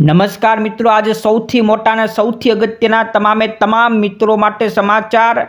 નમસ્કાર મિત્રો, આજે સૌથી મોટા અને સૌથી અગત્યના તમામે તમામ મિત્રો માટે સમાચાર.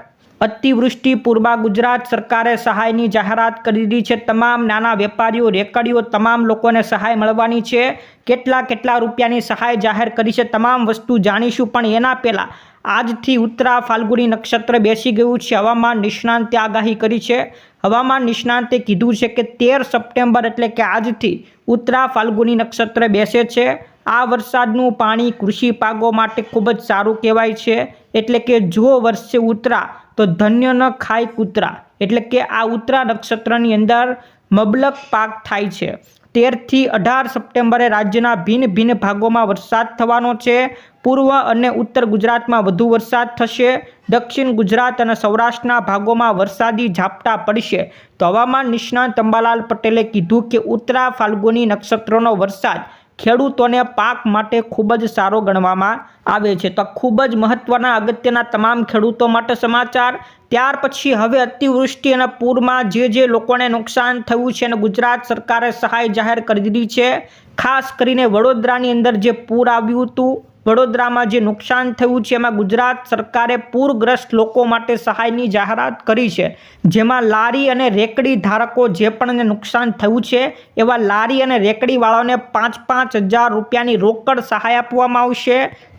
અતિવૃષ્ટિ પૂર્વા ગુજરાત સરકારે સહાયની જાહેરાત કરી દીધી છે. તમામ નાના વેપારીઓ, રેકડીઓ, તમામ લોકોને સહાય મળવાની છે. કેટલા કેટલા રૂપિયાની સહાય જાહેર કરી છે તમામ વસ્તુ જાણીશું, પણ એના પહેલાં આજથી ઉત્તરા ફાલ્ગુની નક્ષત્ર બેસી ગયું છે. હવામાન નિષ્ણાંતે આગાહી કરી છે. હવામાન નિષ્ણાંતે કીધું છે કે તેર સપ્ટેમ્બર એટલે કે આજથી ઉત્તરા ફાલ્ગુની નક્ષત્ર બેસે છે. આ વરસાદનું પાણી કૃષિ પાકો માટે ખૂબ જ સારું કહેવાય છે. એટલે કે જો વર્ષે ઉતરા, તો ધન્ય ન ખાય કૂતરા. એટલે કે આ ઉત્તરા નક્ષત્રની અંદર મબલક પાક થાય છે. તેરથી અઢાર સપ્ટેમ્બરે રાજ્યના ભિન્ન ભિન્ન ભાગોમાં વરસાદ થવાનો છે. પૂર્વ અને ઉત્તર ગુજરાતમાં વધુ વરસાદ થશે. દક્ષિણ ગુજરાત અને સૌરાષ્ટ્રના ભાગોમાં વરસાદી ઝાપટા પડશે. તો હવામાન નિષ્ણાંત અંબાલાલ પટેલે કીધું કે ઉત્તરા ફાલ્ગુની નક્ષત્રનો વરસાદ ખેડૂતોને પાક માટે ખૂબ જ સારો ગણવામાં આવે છે. તો ખૂબ જ મહત્ત્વના અગત્યના તમામ ખેડૂતો માટે સમાચાર. ત્યાર પછી હવે અતિવૃષ્ટિ અને પૂરમાં જે જે લોકોને નુકસાન થયું છે અને ગુજરાત સરકારે સહાય જાહેર કરી દીધી છે. ખાસ કરીને વડોદરાની અંદર જે પૂર આવ્યું હતું વડોદરામાં જે નુકસાન થયું છે, એમાં ગુજરાત સરકારે પૂરગ્રસ્ત લોકો માટે સહાયની જાહેરાત કરી છે. જેમાં લારી અને રેકડી ધારકો જે પણ નુકસાન થયું છે, એવા લારી અને રેકડીવાળાઓને પાંચ પાંચ હજાર રૂપિયાની રોકડ સહાય આપવામાં આવશે.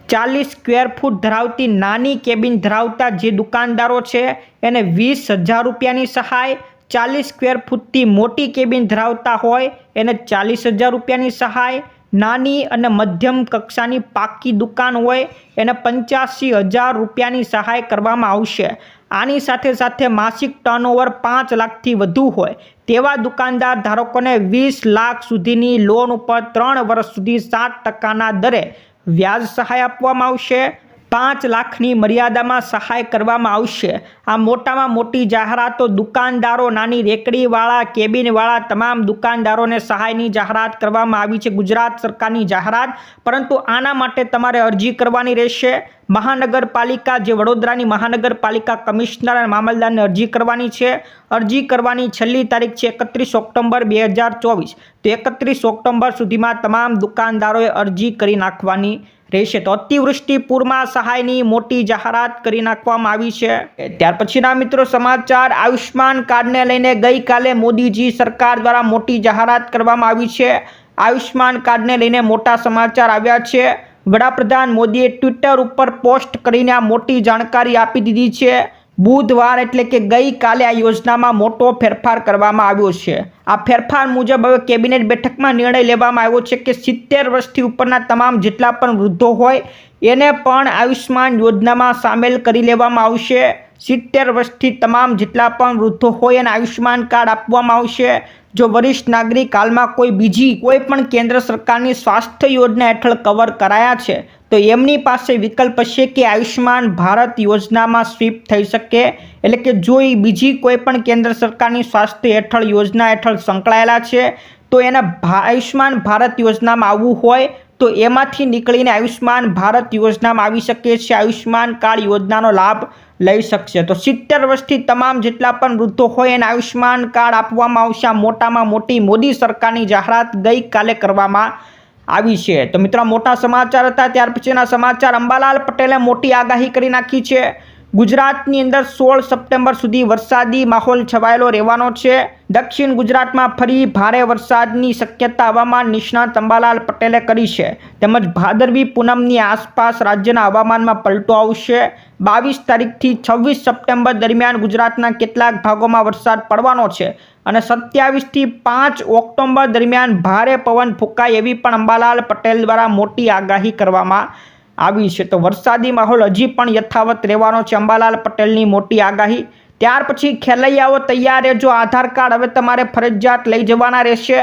ચાલીસ સ્ક્વેર ફૂટ ધરાવતી નાની કેબિન ધરાવતા જે દુકાનદારો છે, એને વીસ હજાર રૂપિયાની સહાય. ચાલીસ સ્ક્વેર ફૂટથી મોટી કેબિન ધરાવતા હોય, એને ચાલીસ હજાર રૂપિયાની સહાય. નાની અને મધ્યમ કક્ષાની પાકી દુકાન હોય, એને પંચ્યાસી હજાર રૂપિયાની સહાય કરવામાં આવશે. આની સાથે સાથે માસિક ટર્નઓવર પાંચ લાખથી વધુ હોય. તેવા દુકાનદાર ધારકોને વીસ લાખ સુધીની લોન ઉપર ત્રણ વર્ષ સુધી સાત ટકાના દરે વ્યાજ સહાય આપવામાં આવશે. પાંચ લાખની મર્યાદામાં સહાય કરવામાં આવશે. આ મોટામાં મોટી જાહેરાતો દુકાનદારો, નાની રેકડીવાળા, કેબિનવાળા તમામ દુકાનદારોને સહાયની જાહેરાત કરવામાં આવી છે. ગુજરાત સરકારની જાહેરાત, પરંતુ આના માટે તમારે અરજી કરવાની રહેશે. મહાનગરપાલિકા જે વડોદરાની મહાનગરપાલિકા કમિશનર અને મામલદારને અરજી કરવાની છે. અરજી કરવાની છેલ્લી તારીખ છે એકત્રીસ ઓક્ટોબર બે હજાર ચોવીસ. તો એકત્રીસ ઓક્ટોબર સુધીમાં તમામ દુકાનદારોએ અરજી કરી નાખવાની રહેશે. તો અતિવૃષ્ટિ પૂરમાં સહાયની મોટી જાહેરાત કરી નાખવામાં આવી છે. ત્યાર પછીના મિત્રો સમાચાર આયુષ્માન કાર્ડને લઈને ગઈકાલે મોદીજી સરકાર દ્વારા મોટી જાહેરાત કરવામાં આવી છે. આયુષ્માન કાર્ડને લઈને મોટા સમાચાર આવ્યા છે. વડાપ્રધાન મોદીએ ટ્વિટર ઉપર પોસ્ટ કરીને આ મોટી જાણકારી આપી દીધી છે. બુધવાર એટલે કે ગઈકાલે આ યોજનામાં મોટો ફેરફાર કરવામાં આવ્યો છે. આ ફેરફાર મુજબ હવે કેબિનેટ બેઠકમાં નિર્ણય લેવામાં આવ્યો છે કે સિત્તેર વર્ષથી ઉપરના તમામ જેટલા પણ વૃદ્ધો હોય, એને પણ આયુષ્માન યોજનામાં સામેલ કરી લેવામાં આવશે. સિત્તેર વર્ષથી તમામ જેટલા પણ વૃદ્ધો હોય, એને આયુષ્માન કાર્ડ આપવામાં આવશે. જો વરિષ્ઠ નાગરિક હાલમાં કોઈ બીજી કોઈ પણ કેન્દ્ર સરકારની સ્વાસ્થ્ય યોજના હેઠળ કવર કરાયા છે તો એમની પાસે વિકલ્પ છે કે આયુષ્યમાન ભારત યોજનામાં સ્વીપ થઈ શકે. એટલે કે જો એ બીજી કોઈ પણ કેન્દ્ર સરકારની સ્વાસ્થ્ય હેઠળ યોજના હેઠળ સંકળાયેલા છે, તો એને આયુષ્યમાન ભારત યોજનામાં આવવું હોય, તો એમાંથી નીકળીને આયુષ્યમાન ભારત યોજનામાં આવી શકે છે. આયુષ્યમાન કાર્ડ યોજનાનો લાભ લઈ શકશે. તો સિત્તેર વર્ષથી તમામ જેટલા પણ વૃદ્ધો હોય એને આયુષ્યમાન કાર્ડ આપવામાં આવશે. મોટામાં મોટી મોદી સરકારની જાહેરાત ગઈકાલે કરવામાં આવી છે. તો મિત્રો મોટા સમાચાર હતા. ત્યાર પછીના સમાચાર અંબાલાલ પટેલે મોટી આગાહી કરી નાખી છે. ગુજરાતની અંદર સોળ સપ્ટેમ્બર સુધી વરસાદી માહોલ છવાયેલો રહેવાનો છે. દક્ષિણ ગુજરાતમાં ફરી ભારે વરસાદની શક્યતા હવામાન નિષ્ણાત અંબાલાલ પટેલે કરી છે. તેમજ ભાદરવી પૂનમની આસપાસ રાજ્યના હવામાનમાં પલટો આવશે. બાવીસ તારીખથી છવ્વીસ સપ્ટેમ્બર દરમિયાન ગુજરાતના કેટલાક ભાગોમાં વરસાદ પડવાનો છે અને સત્યાવીસથી પાંચ ઓક્ટોબર દરમિયાન ભારે પવન ફૂંકાય એવી પણ અંબાલાલ પટેલ દ્વારા મોટી આગાહી કરવામાં આવી છે. તો વરસાદી માહોલ હજી પણ યથાવત રહેવાનો છે. અંબાલાલ પટેલની મોટી આગાહી. ત્યાર પછી ખેલૈયાઓ તૈયાર રહેજો. આધાર કાર્ડ હવે તમારે ફરજિયાત લઈ જવાના રહેશે.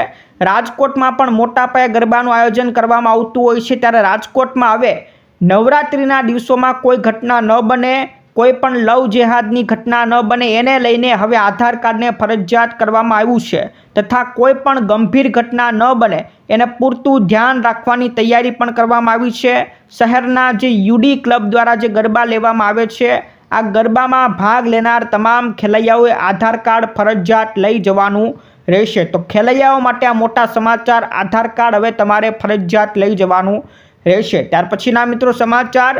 રાજકોટમાં પણ મોટા પાયે ગરબાનું આયોજન કરવામાં આવતું હોય છે. ત્યારે રાજકોટમાં હવે નવરાત્રિના દિવસોમાં કોઈ ઘટના ન બને. કોઈ પણ લવ જેહાદની ઘટના ન બને એને લઈને હવે આધાર કાર્ડને ફરજિયાત કરવામાં આવ્યું છે. તથા કોઈ પણ ગંભીર ઘટના ન બને એને પૂરતું ધ્યાન રાખવાની તૈયારી પણ કરવામાં આવી છે. શહેરના જે યુડી ક્લબ દ્વારા જે ગરબા લેવામાં આવે છે, આ ગરબામાં ભાગ લેનાર તમામ ખેલૈયાઓએ આધાર કાર્ડ ફરજિયાત લઈ જવાનું રહેશે. તો ખેલૈયાઓ માટે આ મોટા સમાચાર, આધાર કાર્ડ હવે તમારે ફરજિયાત લઈ જવાનું રહેશે. ત્યાર પછીના મિત્રો સમાચાર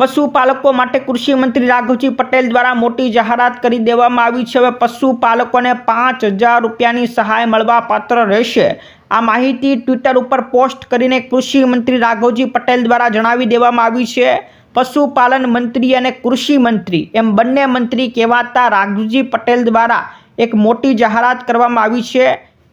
પશુપાલકો માટે કૃષિ મંત્રી રાઘવજી પટેલ દ્વારા મોટી જાહેરાત કરી દેવામાં આવી છે. હવે પશુપાલકોને પાંચ હજાર રૂપિયાની સહાય મળવા પાત્ર રહેશે. આ માહિતી ટ્વિટર ઉપર પોસ્ટ કરીને કૃષિ મંત્રી રાઘવજી પટેલ દ્વારા જણાવી દેવામાં આવી છે. પશુપાલન મંત્રી અને કૃષિ મંત્રી એમ બંને મંત્રી કહેવાતા રાઘવજી પટેલ દ્વારા એક મોટી જાહેરાત કરવામાં આવી છે.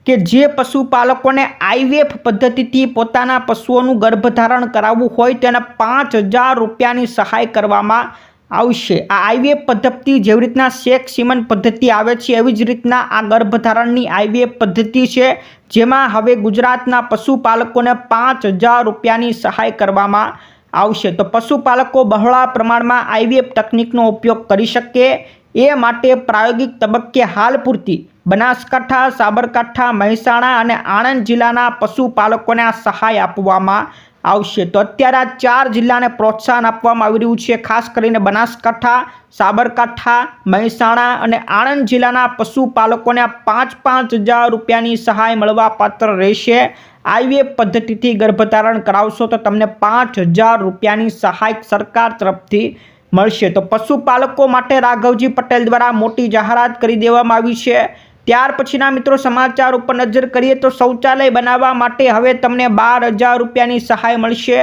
કે જે પશુપાલકોને આઈવીએફ પદ્ધતિથી પોતાના પશુઓનું ગર્ભધારણ કરાવવું હોય તેને પાંચ હજાર રૂપિયાની સહાય કરવામાં આવશે. આ આઈવીએફ પદ્ધતિ જેવી રીતના શેખ સિમન પદ્ધતિ આવે છે, એવી જ રીતના આ ગર્ભધારણની આઈવીએફ પદ્ધતિ છે, જેમાં હવે ગુજરાતના પશુપાલકોને પાંચ હજાર રૂપિયાની સહાય કરવામાં આવશે. તો પશુપાલકો બહોળા પ્રમાણમાં આઈવીએફ તકનિકનો ઉપયોગ કરી શકે એ માટે પ્રાયોગિક તબક્કે હાલ પૂરતી. બનાસકાંઠા, સાબરકાંઠા, મહેસાણા અને આણંદ જિલ્લાના પશુપાલકોને આ સહાય આપવામાં આવશે. તો અત્યારે આ ચાર જિલ્લાને પ્રોત્સાહન આપવામાં આવી રહ્યું છે. ખાસ કરીને બનાસકાંઠા, સાબરકાંઠા, મહેસાણા અને આણંદ જિલ્લાના પશુપાલકોને પાંચ પાંચ હજાર રૂપિયાની સહાય મળવા પાત્ર રહેશે. આઈવીએફ પદ્ધતિથી ગર્ભધારણ કરાવશો તો તમને પાંચ હજાર રૂપિયાની સહાય સરકાર તરફથી મળશે. તો પશુપાલકો માટે રાઘવજી પટેલ દ્વારા મોટી જાહેરાત કરી દેવામાં આવી છે. ત્યાર પછીના મિત્રો સમાચાર ઉપર નજર કરીએ તો શૌચાલય બનાવવા માટે હવે તમને બાર હજાર રૂપિયાની સહાય મળશે.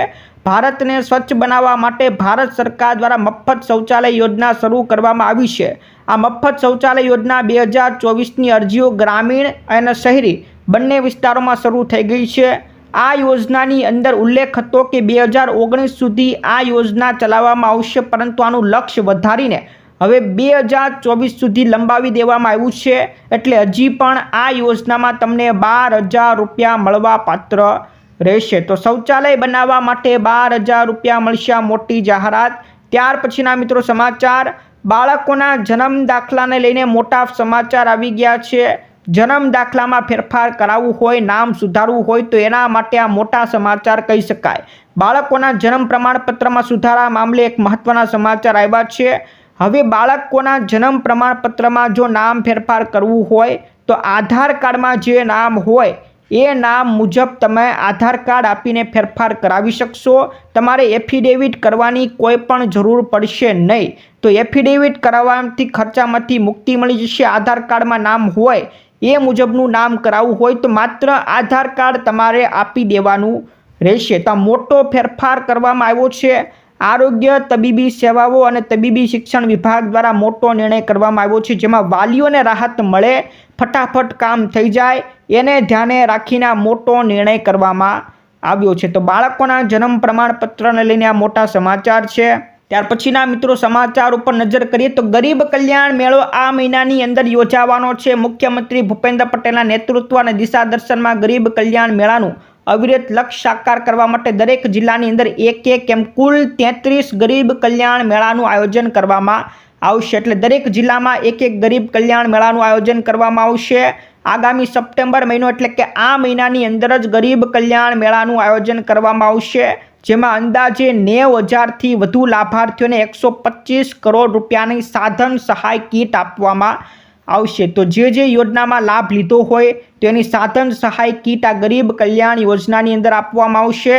ભારતને સ્વચ્છ બનાવવા માટે ભારત સરકાર દ્વારા મફત શૌચાલય યોજના શરૂ કરવામાં આવી છે. આ મફત શૌચાલય યોજના બે હજાર ચોવીસની અરજીઓ ગ્રામીણ અને શહેરી બંને વિસ્તારોમાં શરૂ થઈ ગઈ છે. આ યોજનાની અંદર ઉલ્લેખ હતો કે બે હજાર ઓગણીસ સુધી આ યોજના ચલાવવામાં આવશે, પરંતુ આનું લક્ષ્ય વધારીને હવે બે હજાર ચોવીસ સુધી લંબાવી દેવામાં આવ્યું છે. એટલે હજી પણ આ યોજનામાં તમને બાર હજાર રૂપિયા મળવા પાત્ર રહેશે. તો શૌચાલય બનાવવા માટે બાર હજાર રૂપિયા મળશે મોટી જાહેરાત. ત્યાર પછીના મિત્રો સમાચાર. બાળકોના જન્મ દાખલાને લઈને મોટા સમાચાર આવી ગયા છે. જન્મ દાખલામાં ફેરફાર કરાવવું હોય, નામ સુધારવું હોય તો એના માટે આ મોટા સમાચાર કહી શકાય. બાળકોના જન્મ પ્રમાણપત્રમાં સુધારા મામલે એક મહત્ત્વના સમાચાર આવ્યા છે. હવે બાળકોના જન્મ પ્રમાણપત્રમાં જો નામ ફેરફાર કરવું હોય તો આધાર કાર્ડમાં જે નામ હોય, એ નામ મુજબ તમે આધાર કાર્ડ આપીને ફેરફાર કરાવી શકશો. તમારે એફિડેવિટ કરવાની કોઈ પણ જરૂર પડશે નહીં. તો એફિડેવિટ કરાવવાથી ખર્ચામાંથી મુક્તિ મળી જશે. આધાર કાર્ડમાં નામ હોય એ મુજબનું નામ કરાવવું હોય તો માત્ર આધાર કાર્ડ તમારે આપી દેવાનું રહેશે. તો મોટો ફેરફાર કરવામાં આવ્યો છે. આરોગ્ય, તબીબી સેવાઓ અને તબીબી શિક્ષણ વિભાગ દ્વારા મોટો નિર્ણય કરવામાં આવ્યો છે. જેમાં વાલીઓને રાહત મળે, ફટાફટ કામ થઈ જાય, એને ધ્યાને રાખીને મોટો નિર્ણય કરવામાં આવ્યો છે. તો બાળકોના જન્મ પ્રમાણપત્રને લઈને આ મોટા સમાચાર છે. ત્યાર પછીના મિત્રો સમાચાર ઉપર નજર કરીએ તો ગરીબ કલ્યાણ મેળો આ મહિનાની અંદર યોજાવાનો છે. મુખ્યમંત્રી ભૂપેન્દ્ર પટેલના નેતૃત્વ અને દિશા દર્શનમાં ગરીબ કલ્યાણ મેળાનું અવિરત લક્ષ્ય સાકાર કરવા માટે દરેક જિલ્લાની અંદર એક એક એમ કુલ તેત્રીસ ગરીબ કલ્યાણ મેળાનું આયોજન કરવામાં આવશે. એટલે દરેક જિલ્લામાં એક એક ગરીબ કલ્યાણ મેળાનું આયોજન કરવામાં આવશે. આગામી સપ્ટેમ્બર મહિનો એટલે કે આ મહિનાની અંદર જ ગરીબ કલ્યાણ મેળાનું આયોજન કરવામાં આવશે. જેમાં અંદાજે નેવ હજારથી વધુ લાભાર્થીઓને એકસો પચીસ કરોડ રૂપિયાની સાધન સહાય કીટ આપવામાં આવશે. તો જે જે યોજનામાં લાભ લીધો હોય તેની સાધન સહાય કીટ આ ગરીબ કલ્યાણ યોજનાની અંદર આપવામાં આવશે.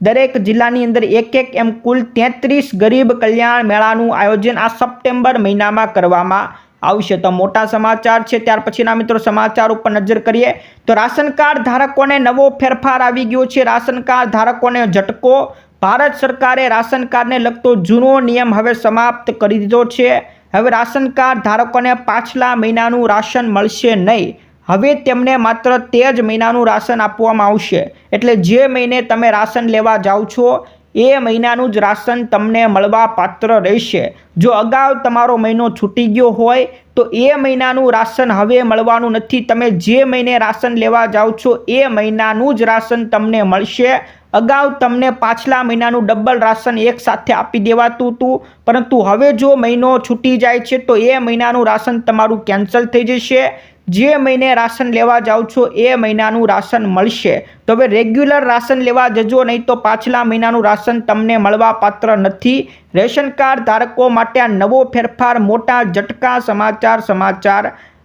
દરેક જિલ્લાની અંદર એક એક એમ કુલ તેત્રીસ ગરીબ કલ્યાણ મેળાનું આયોજન આ સપ્ટેમ્બર મહિનામાં કરવામાં આવશે તો મોટા સમાચાર છે. ત્યાર પછીના મિત્રો સમાચાર ઉપર નજર કરીએ તો રાશન કાર્ડ ધારકોને નવો ફેરફાર આવી ગયો છે. રાશન કાર્ડ ધારકોને ઝટકો. ભારત સરકારે રાશન કાર્ડને લગતો જૂનો નિયમ હવે સમાપ્ત કરી દીધો છે. હવે રાશન કાર્ડ ધારકોને પાછલા મહિનાનું રાશન મળશે નહીં. હવે તેમને માત્ર તે જ મહિનાનું રાશન આપવામાં આવશે. એટલે જે મહિને તમે રાશન લેવા જાઓ છો એ મહિનાનું જ રાશન તમને મળવા પાત્ર રહેશે. જો અગાઉ તમારો મહિનો છૂટી ગયો હોય, તો એ મહિનાનું રાશન હવે મળવાનું નથી. તમે જે મહિને રાશન લેવા જાઓ છો, એ મહિનાનું જ રાશન તમને મળશે. અગાઉ તમને પાછલા મહિનાનું ડબલ રાશન એક સાથે આપી દેવાતું હતું, પરંતુ હવે જો મહિનો છૂટી જાય છે, તો એ મહિનાનું રાશન તમારું કેન્સલ થઈ જશે. જે મહિને રાશન લેવા જાઓ છો, એ મહિનાનું રાશન મળશે. તો હવે રેગ્યુલર રાશન લેવા જજો, નહીં તો પાછલા મહિનાનું રાશન તમને મળવા પાત્ર નથી. રેશન કાર્ડ ધારકો માટે આ નવો ફેરફાર મોટા ઝટકા સમાચાર સમાચાર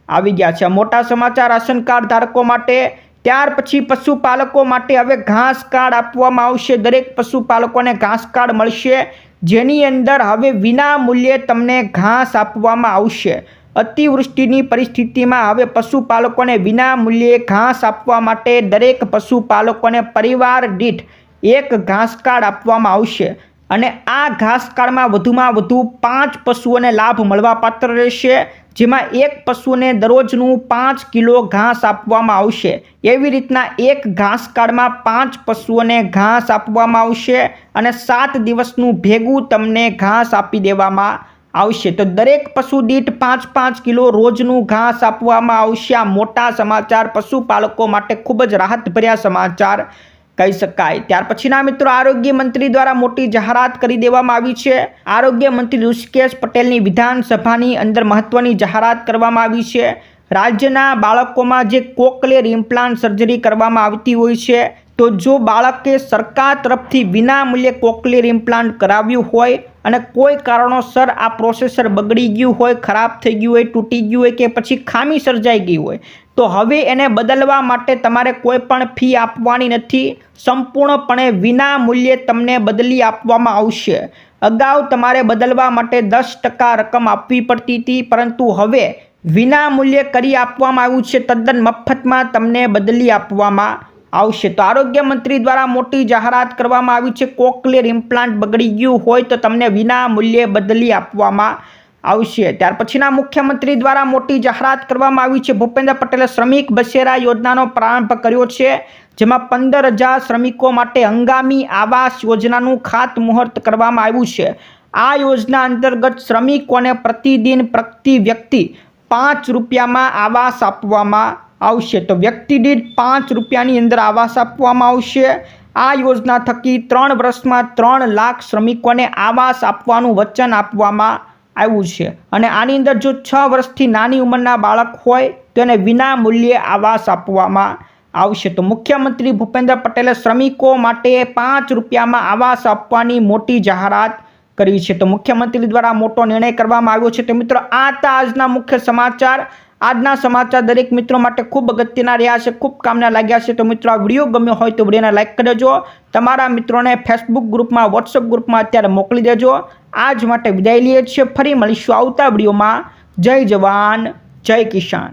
આવી ગયા છે. મોટા સમાચાર રાશન કાર્ડ ધારકો માટે, ત્યાર પછી પશુપાલકો માટે હવે ઘાસ કાર્ડ આપવામાં આવશે. દરેક પશુપાલકોને ઘાસ કાર્ડ મળશે. જેની અંદર હવે વિના મૂલ્યે તમને ઘાસ આપવામાં આવશે. અતિવૃષ્ટિની પરિસ્થિતિમાં હવે પશુપાલકોને વિના મૂલ્યે ઘાસ આપવા માટે દરેક પશુપાલકોને પરિવાર દીઠ એક ઘાસ કાર્ડ આપવામાં આવશે. અને આ ઘાસ કાર્ડમાં વધુમાં વધુ પાંચ પશુઓને લાભ મળવાપાત્ર રહેશે, જેમાં એક પશુને દરરોજનું પાંચ કિલો ઘાસ આપવામાં આવશે. એવી રીતના એક ઘાસ કાર્ડમાં પાંચ પશુઓને ઘાસ આપવામાં આવશે અને સાત દિવસનું ભેગું તમને ઘાસ આપી દેવામાં આવશે. તો દરેક પશુ દીઠ પાંચ પાંચ કિલો રોજનું ઘાસ આપવામાં આવશે. આ મોટા સમાચાર પશુપાલકો માટે ખૂબ જ રાહતભર્યા સમાચાર કહી શકાય. ત્યાર પછીના મિત્રો, આરોગ્ય મંત્રી દ્વારા મોટી જાહેરાત કરી દેવામાં આવી છે. આરોગ્ય મંત્રી ઋષિકેશ પટેલની વિધાનસભાની અંદર મહત્વની જાહેરાત કરવામાં આવી છે. રાજ્યના બાળકોમાં જે કોકલેર ઇમ્પ્લાન્ટ સર્જરી કરવામાં આવતી હોય છે તો જો બાળકે સરકાર તરફથી વિના મૂલ્યે કોકલેર ઇમ્પ્લાન્ટ કરાવ્યું હોય અને કોઈ કારણોસર આ પ્રોસેસર બગડી ગયું હોય, ખરાબ થઈ ગયું હોય, તૂટી ગયું હોય કે પછી ખામી સર્જાઈ ગઈ હોય, તો હવે એને બદલવા માટે તમારે કોઈ પણ ફી આપવાની નથી. સંપૂર્ણપણે વિના મૂલ્યે તમને બદલી આપવામાં આવશે. અગાઉ તમારે બદલવા માટે દસ ટકા રકમ આપવી પડતી હતી, પરંતુ હવે વિના મૂલ્યે કરી આપવામાં આવ્યું છે, તદ્દન મફતમાં તમને બદલી આપવામાં આવશે. તો આરોગ્ય મંત્રી દ્વારા મોટી જાહેરાત કરવામાં આવી છે. કોકલેર ઇમ્પ્લાન્ટ બગડી ગયું હોય તો તમને વિના મૂલ્યે બદલી આપવામાં આવશે. ત્યાર પછીના મુખ્યમંત્રી દ્વારા મોટી જાહેરાત કરવામાં આવી છે. ભૂપેન્દ્ર પટેલે શ્રમિક બસેરા યોજનાનો પ્રારંભ કર્યો છે, જેમાં પંદર હજાર શ્રમિકો માટે હંગામી આવાસ યોજનાનું ખાતમુહૂર્ત કરવામાં આવ્યું છે. આ યોજના અંતર્ગત શ્રમિકોને પ્રતિદિન પ્રતિ વ્યક્તિ પાંચ રૂપિયામાં આવાસ આપવામાં આવશે. તો વ્યક્તિ દીઠ પાંચ રૂપિયાની અંદર આવાસ આપવામાં આવશે. આ યોજના થકી ત્રણ વર્ષમાં ત્રણ લાખ શ્રમિકોને આવાસ આપવાનું વચન આપવામાં આવ્યું છે. અને આની અંદર જો છ વર્ષથી નાની ઉંમરના બાળક હોય, તો એને વિના મૂલ્યે આવાસ આપવામાં આવશે. તો મુખ્યમંત્રી ભૂપેન્દ્ર પટેલે શ્રમિકો માટે પાંચ રૂપિયામાં આવાસ આપવાની મોટી જાહેરાત કરી છે. તો મુખ્યમંત્રી દ્વારા મોટો નિર્ણય કરવામાં આવ્યો છે. તો મિત્રો, આ હતા આજના મુખ્ય સમાચાર. આજના સમાચાર દરેક મિત્રો માટે ખૂબ અગત્યના રહ્યા છે. ખૂબ કામના લાગ્યા છે. તો મિત્રો, આ વીડિયો ગમ્યો હોય તો વિડીયોને લાઇક કરી દેજો. તમારા મિત્રોને ફેસબુક ગ્રુપમાં વોટ્સઅપ ગ્રુપમાં અત્યારે મોકલી દેજો. આજ માટે વિદાય લઈએ છીએ. ફરી મળીશું આવતા વિડીયોમાં. જય જવાન, જય કિસાન.